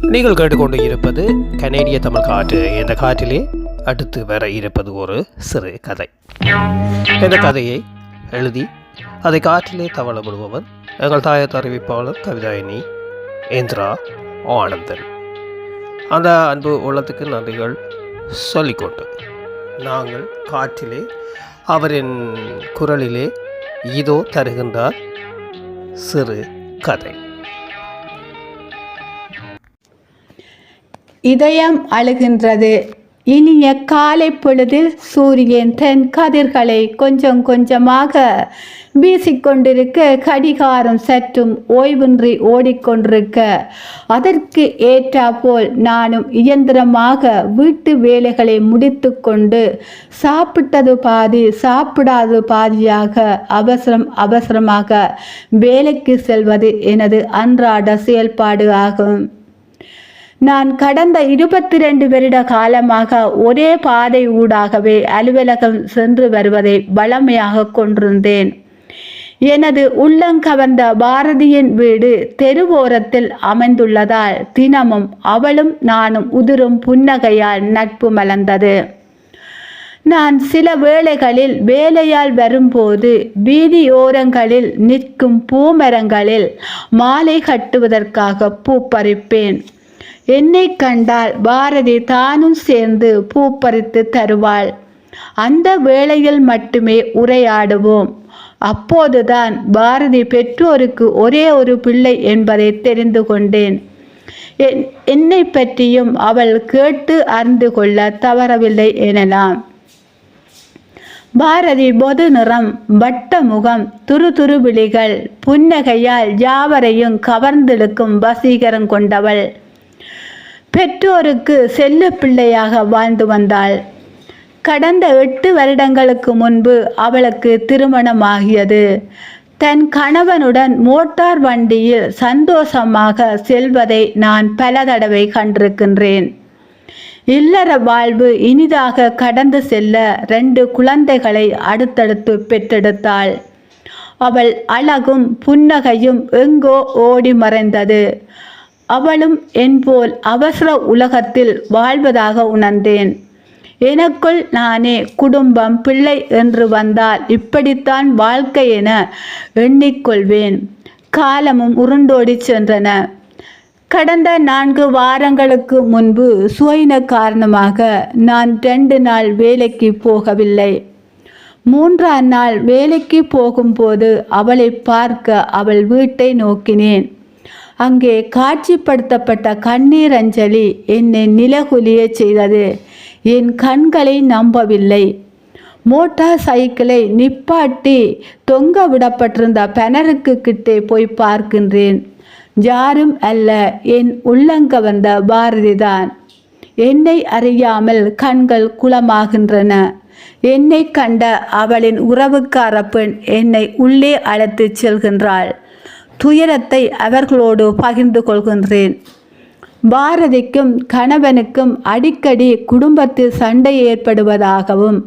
நீங்கள் கேட்டுக்கொண்டு இருப்பது கனேடிய தமிழ் காற்று. இந்த காற்றிலே அடுத்து வர இருப்பது ஒரு சிறு கதை. இந்த கதையை எழுதி அதை காற்றிலே தவள விடுபவர் எங்கள் தாயத் அறிவிப்பாளர் கவிதாயினி இந்திரா ஆனந்தன். அந்த அன்பு உள்ளத்துக்கு நன்றிகள் சொல்லிக்கொண்டு நாங்கள் காற்றிலே அவரின் குரலிலே இதோ தருகின்றார் சிறு கதை. இதயம் அழுகின்றது. இனிய காலை பொழுதில் சூரியன் தன் கதிர்களை கொஞ்சம் கொஞ்சமாக வீசிக்கொண்டிருக்க கடிகாரம் சற்றும் ஓய்வின்றி ஓடிக்கொண்டிருக்க அதற்கு ஏற்றாப்போல் நானும் இயந்திரமாக வீட்டு வேலைகளை முடித்துக்கொண்டு சாப்பிட்டது பாதி சாப்பிடாதது பாதியாக அவசரம் அவசரமாக வேலைக்கு செல்வது எனது அன்றாட செயல்பாடு ஆகும். நான் கடந்த இருபத்தி ரெண்டு வருட காலமாக ஒரே பாதை ஊடாகவே அலுவலகம் சென்று வருவதை வளமையாக கொண்டிருந்தேன். எனது உள்ளங்கவர்ந்த பாரதியின் வீடு தெருவோரத்தில் அமைந்துள்ளதால் தினமும் அவளும் நானும் உதிரும் புன்னகையால் நட்பு மலர்ந்தது. நான் சில வேளைகளில் வேலையால் வரும்போது வீதியோரங்களில் நிற்கும் பூமரங்களில் மாலை கட்டுவதற்காக பூ பறிப்பேன். என்னை கண்டால் பாரதி தானும் சேர்ந்து பூ பறித்து தருவாள். அந்த வேளையில் மட்டுமே உரையாடுவோம். அப்போதுதான் பாரதி பெற்றோருக்கு ஒரே ஒரு பிள்ளை என்பதை தெரிந்து கொண்டேன். என்- என்னை பற்றியும் அவள் கேட்டு அறிந்து கொள்ள தவறவில்லை எனலாம். பாரதி பொது நிறம் வட்ட முகம் துரு துரு விழிகள் புன்னகையால் யாவரையும் கவர்ந்திழுக்கும் வசீகரம் கொண்டவள். பெற்றோருக்கு செல்ல பிள்ளையாக வாழ்ந்து வந்தாள். கடந்த எட்டு வருடங்களுக்கு முன்பு அவளுக்கு திருமணமாகியது. தன் கணவனுடன் மோட்டார் வண்டியில் சந்தோஷமாக செல்வதை நான் பல தடவை கண்டிருக்கின்றேன். இல்லற வாழ்வு இனிதாக கடந்து செல்ல ரெண்டு குழந்தைகளை அடுத்தடுத்து பெற்றெடுத்தாள். அவள் அழகும் புன்னகையும் எங்கோ ஓடி மறைந்தது. அவளும் என்போல் அவசர உலகத்தில் வாழ்வதாக உணர்ந்தேன். எனக்குள் நானே குடும்பம் பிள்ளை என்று வந்தால் இப்படித்தான் வாழ்க்கை என எண்ணிக்கொள்வேன். காலமும் உருண்டோடி சென்றன. கடந்த நான்கு வாரங்களுக்கு முன்பு சுயின காரணமாக நான் ரெண்டு நாள் வேலைக்கு போகவில்லை. மூன்றாம் நாள் வேலைக்கு போகும்போது அவளை பார்க்க அவள் வீட்டை நோக்கினேன். அங்கே காட்சிப்படுத்தப்பட்ட கண்ணீர் அஞ்சலி என்னை நிலகுலிய செய்தது. என் கண்களை நம்பவில்லை. மோட்டார் சைக்கிளை நிப்பாட்டி தொங்க விடப்பட்டிருந்த பெனருக்கு கிட்டே போய் பார்க்கின்றேன். யாரும் அல்ல என் உள்ளங்க வந்த பாரதிதான். என்னை அறியாமல் கண்கள் குளமாகின்றன. என்னை கண்ட அவளின் உறவுக்கார பெண் என்னை உள்ளே அழைத்துச் செல்கின்றாள். துயரத்தை அவர்களோடு பகிர்ந்து கொள்கின்றேன். பாரதிக்கும் கணவனுக்கும் அடிக்கடி குடும்பத்தில் சண்டை ஏற்படுவதாகவும்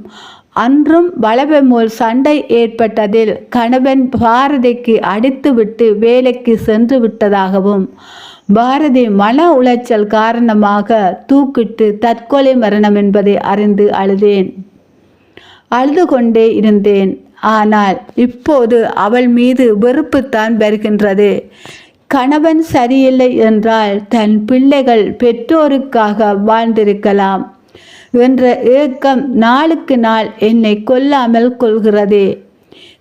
அன்றும் வளவமோல் சண்டை ஏற்பட்டதில் கணவன் பாரதிக்கு அடித்துவிட்டு வேலைக்கு சென்று விட்டதாகவும் பாரதி மன உளைச்சல் காரணமாக தூக்கிட்டு தற்கொலை மரணம் என்பதை அறிந்து அழுதேன். அழுது கொண்டே இருந்தேன். ஆனால் இப்போது அவள் மீது வெறுப்புத்தான் வருகின்றது. கணவன் சரியில்லை என்றால் தன் பிள்ளைகள் பெற்றோருக்காக வாழ்ந்திருக்கலாம் என்ற ஏக்கம் நாளுக்கு நாள் என்னை கொல்லாமல் கொள்கிறது.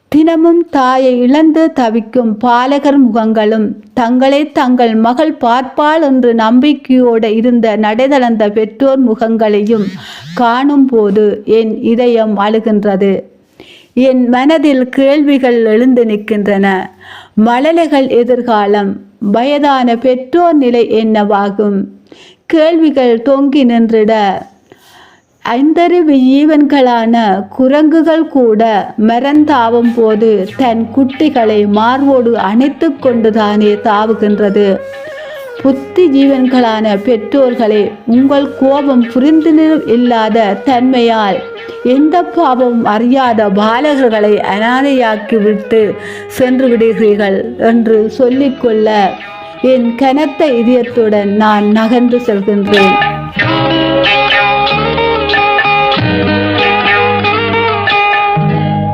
தினமும் தாயை இழந்து தவிக்கும் பாலகர் முகங்களும் தங்களை தங்கள் மகள் பார்ப்பாள் என்று நம்பிக்கையோடு இருந்த நடைதளர்ந்த பெற்றோர் முகங்களையும் காணும்போது என் இதயம் அழுகின்றது. என் மனதில் கேள்விகள் எழுந்து நிற்கின்றன. மழலைகள் எதிர்காலம் வயதான பெற்றோர் நிலை என்னவாகும்? கேள்விகள் தொங்கி நின்றிட. ஐந்தறிவு ஈவன்களான குரங்குகள் கூட மரந்தாவும் போது தன் குட்டிகளை மார்போடு அணைத்து கொண்டுதானே தாவுகின்றது. புத்தி ஜீவன்களான பெற்றோர்களே உங்கள் கோபம் புரிந்து இல்லாத தன்மையால் எந்த பாவமும் அறியாத பாலகர்களை அனாதையாக்கி விட்டு சென்று விடுகிறீர்கள் என்று சொல்லிக்கொள்ள என் கனத்த இதயத்துடன் நான் நகர்ந்து செல்கின்றேன்.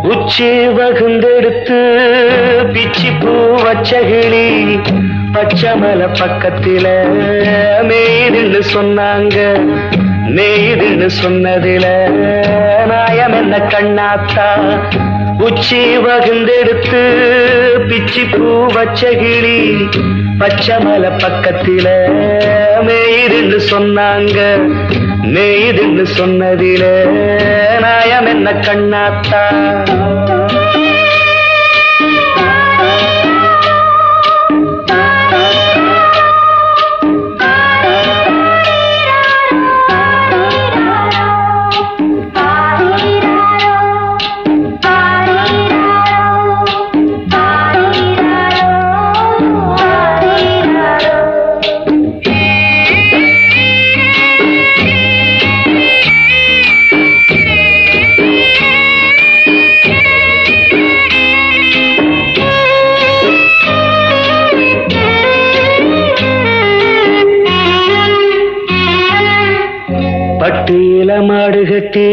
உச்சி வகுந்தெடுத்து பிச்சி பூ வச்சகிளி பச்சமல பக்கத்தில மேய்துன்னு சொன்னாங்க மேய்துன்னு சொன்னதில நாயம் என்ன கண்ணாத்தா? உச்சி வகுந்தெடுத்து பிச்சி பூ வச்ச கிளி பச்சமல பக்கத்தில மேய்துன்னு சொன்னாங்க மேய்துன்னு சொன்னதில நாயம் என்ன கண்ணாத்தா? பட்டியில மாடு கட்டி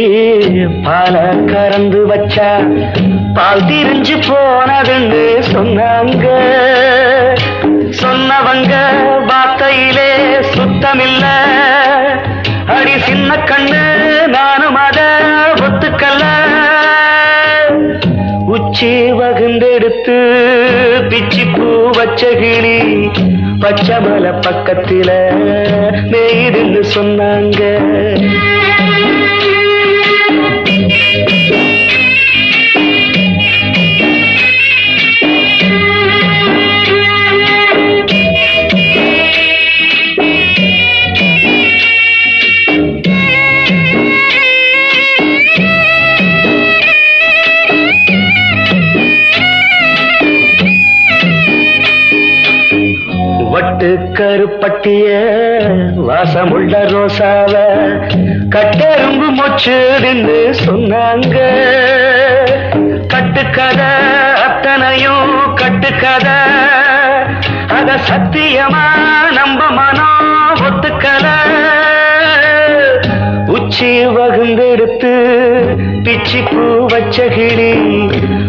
பால கறந்து வச்சா பால் திரிஞ்சு போனதுன்னு சொன்னாங்க. சொன்னவங்க வார்த்தையிலே சுத்தமில்ல. அடி சின்ன கண்ணு நானும் அத ஒத்துக்கல்ல உச்சி வகுந்தெடுத்து பிச்சி பூ வச்ச கிளி பச்சை மலை பக்கத்தில மேய்துன்னு சொன்னாங்க. கருப்பட்டிய வாசமுள்ள ரோசாவ கட்டெரும்பு மொச்சுடுன்னு சொன்னாங்க. கட்டுக்கதை அத்தனையும் கட்டுக்கதை அத சத்தியமா நம்ப மனம் ஒத்துக்கல. உச்சி வகுந்தெடுத்து பிச்சி பூ வச்ச கிளி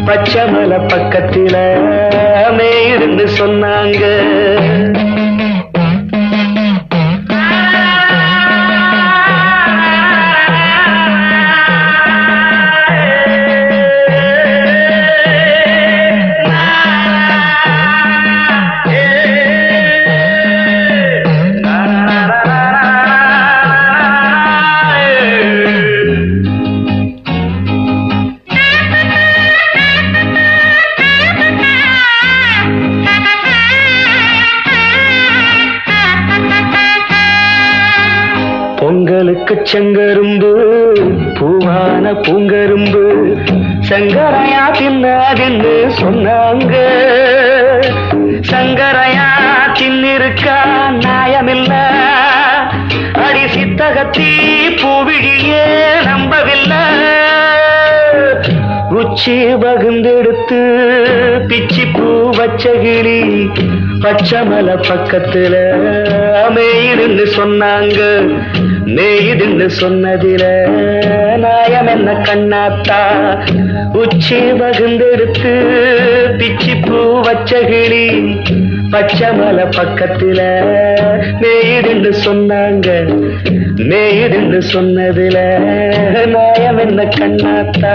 பச்சை மலை பக்கத்தில மேயிருந்து சொன்னாங்க. பொங்கலுக்கு செங்கரும்பு பூவான பூங்கரும்பு சங்கரையா தின்னாதுன்னு சொன்னாங்க. சங்கரையா தின்னிருக்கா நியாயமில்ல. அடி சித்தகத்தி பூவிழியே நம்பவில்லை. உச்சி பகுந்தெடுத்து பிச்சி பூ வச்ச கிளி பச்சை மலை பக்கத்துல மேய்துன்னு சொன்னாங்க. மேய்துன்னு சொன்னதில நாயம் என்ன கண்ணாத்தா? உச்சி வகுந்தெடுத்து பிச்சி பூ வச்ச கிளி பச்சை பக்கத்துல மேய்துன்னு சொன்னாங்க. மேய்துன்னு சொன்னதில நாயம் என்ன கண்ணாத்தா?